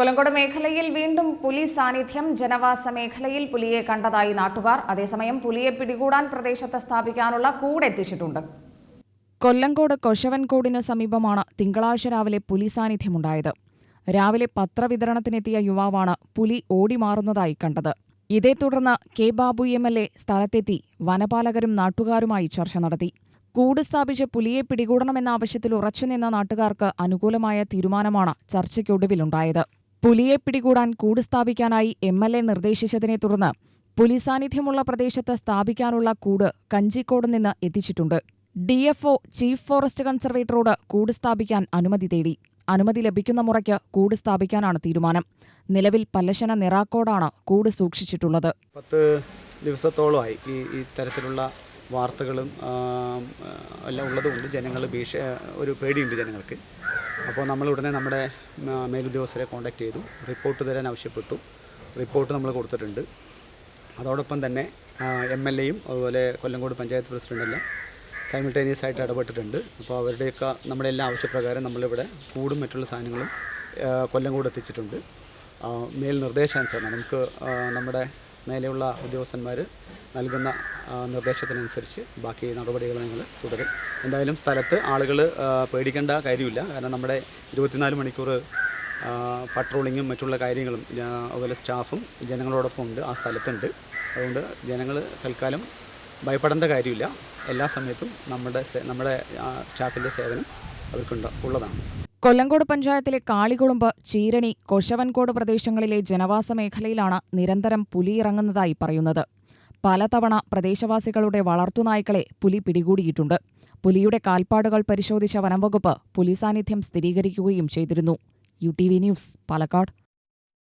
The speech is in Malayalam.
കൊല്ലങ്കോട് മേഖലയിൽ വീണ്ടും പുലി സാന്നിധ്യം ജനവാസ മേഖലയിൽ പുലിയെ കണ്ടതായി നാട്ടുകാർ. അതേസമയം പുലിയെ പിടികൂടാൻ പ്രദേശത്ത് സ്ഥാപിക്കാനുള്ള കൂടെത്തിച്ചിട്ടുണ്ട്. കൊല്ലങ്കോട് കൊശവൻകോടിന് സമീപമാണ് തിങ്കളാഴ്ച രാവിലെ പുലി സാന്നിധ്യമുണ്ടായത്. രാവിലെ പത്രവിതരണത്തിനെത്തിയ യുവാവാണ് പുലി ഓടിമാറുന്നതായി കണ്ടത്. ഇതേ തുടർന്ന് K Babu M L A സ്ഥലത്തെത്തി വനപാലകരും നാട്ടുകാരുമായി ചർച്ച നടത്തി. കൂട് സ്ഥാപിച്ച് പുലിയെ പിടികൂടണമെന്ന ആവശ്യത്തിൽ ഉറച്ചുനിന്ന നാട്ടുകാർക്ക് അനുകൂലമായ തീരുമാനമാണ് ചർച്ചയ്ക്കൊടുവിലുണ്ടായത്. പുലിയെ പിടികൂടാൻ കൂട് സ്ഥാപിക്കാനായി എം എൽ എ നിർദ്ദേശിച്ചതിനെ തുടർന്ന് പുലി സാന്നിധ്യമുള്ള പ്രദേശത്ത് സ്ഥാപിക്കാനുള്ള കൂട് കഞ്ചിക്കോട് നിന്ന് എത്തിച്ചിട്ടുണ്ട്. D F O chief forest കൺസർവേറ്ററോട് കൂട് സ്ഥാപിക്കാൻ അനുമതി തേടി. അനുമതി ലഭിക്കുന്ന മുറയ്ക്ക് കൂട് സ്ഥാപിക്കാനാണ് തീരുമാനം. നിലവിൽ പല്ലശന നിറാക്കോടാണ് കൂട് സൂക്ഷിച്ചിട്ടുള്ളത്. പത്ത് ദിവസത്തോളമായി ഈ ഈ തരത്തിലുള്ള വാർത്തകളും എല്ലാം ഉള്ളതുകൊണ്ട് ജനങ്ങൾ ഭീഷ ഒരു പേടിയുണ്ട് ജനങ്ങൾക്ക്. അപ്പോൾ നമ്മൾ ഉടനെ നമ്മുടെ മേലുദ്യോഗസ്ഥരെ കോൺടാക്റ്റ് ചെയ്തു. റിപ്പോർട്ട് തരാൻ ആവശ്യപ്പെട്ടു. റിപ്പോർട്ട് നമ്മൾ കൊടുത്തിട്ടുണ്ട്. അതോടൊപ്പം തന്നെ എം എൽ എയും അതുപോലെ കൊല്ലങ്കോട് പഞ്ചായത്ത് പ്രസിഡന്റെല്ലാം സൈമിൾട്ടേനിയസ് ആയിട്ട് ഇടപെട്ടിട്ടുണ്ട്. അപ്പോൾ അവരുടെയൊക്കെ നമ്മുടെ എല്ലാ ആവശ്യപ്രകാരം നമ്മളിവിടെ കൂടും മറ്റുള്ള സാധനങ്ങളും കൊല്ലംകോട് എത്തിച്ചിട്ടുണ്ട്. മേൽ നിർദ്ദേശാനുസരണം നമുക്ക് നമ്മുടെ മേലെയുള്ള ഉദ്യോഗസ്ഥന്മാർ നൽകുന്ന നിർദ്ദേശത്തിനനുസരിച്ച് ബാക്കി നടപടികൾ നിങ്ങൾ തുടരും. എന്തായാലും സ്ഥലത്ത് ആളുകൾ പേടിക്കേണ്ട കാര്യമില്ല. കാരണം നമ്മുടെ ഇരുപത്തിനാല് മണിക്കൂർ പട്രോളിങ്ങും മറ്റുള്ള കാര്യങ്ങളും അതുപോലെ സ്റ്റാഫും ജനങ്ങളോടൊപ്പം ഉണ്ട് ആ സ്ഥലത്തുണ്ട്. അതുകൊണ്ട് ജനങ്ങൾ തൽക്കാലം ഭയപ്പെടേണ്ട കാര്യമില്ല. എല്ലാ സമയത്തും നമ്മുടെ നമ്മുടെ സ്റ്റാഫിന്റെ സേവനം അവർക്കുണ്ട് ഉള്ളതാണ്. കൊല്ലങ്കോട് പഞ്ചായത്തിലെ കാളികുളുമ്പ് ചീരണി കൊശവൻകോട് പ്രദേശങ്ങളിലെ ജനവാസ മേഖലയിലാണ് നിരന്തരം പുലിയിറങ്ങുന്നതായി പറയുന്നത്. പലതവണ പ്രദേശവാസികളുടെ വളർത്തുനായ്ക്കളെ പുലി പിടികൂടിയിട്ടുണ്ട്. പുലിയുടെ കാൽപ്പാടുകൾ പരിശോധിച്ച വനംവകുപ്പ് പുലി സാന്നിധ്യം സ്ഥിരീകരിക്കുകയും ചെയ്തിരുന്നു. U T V news Palakkad.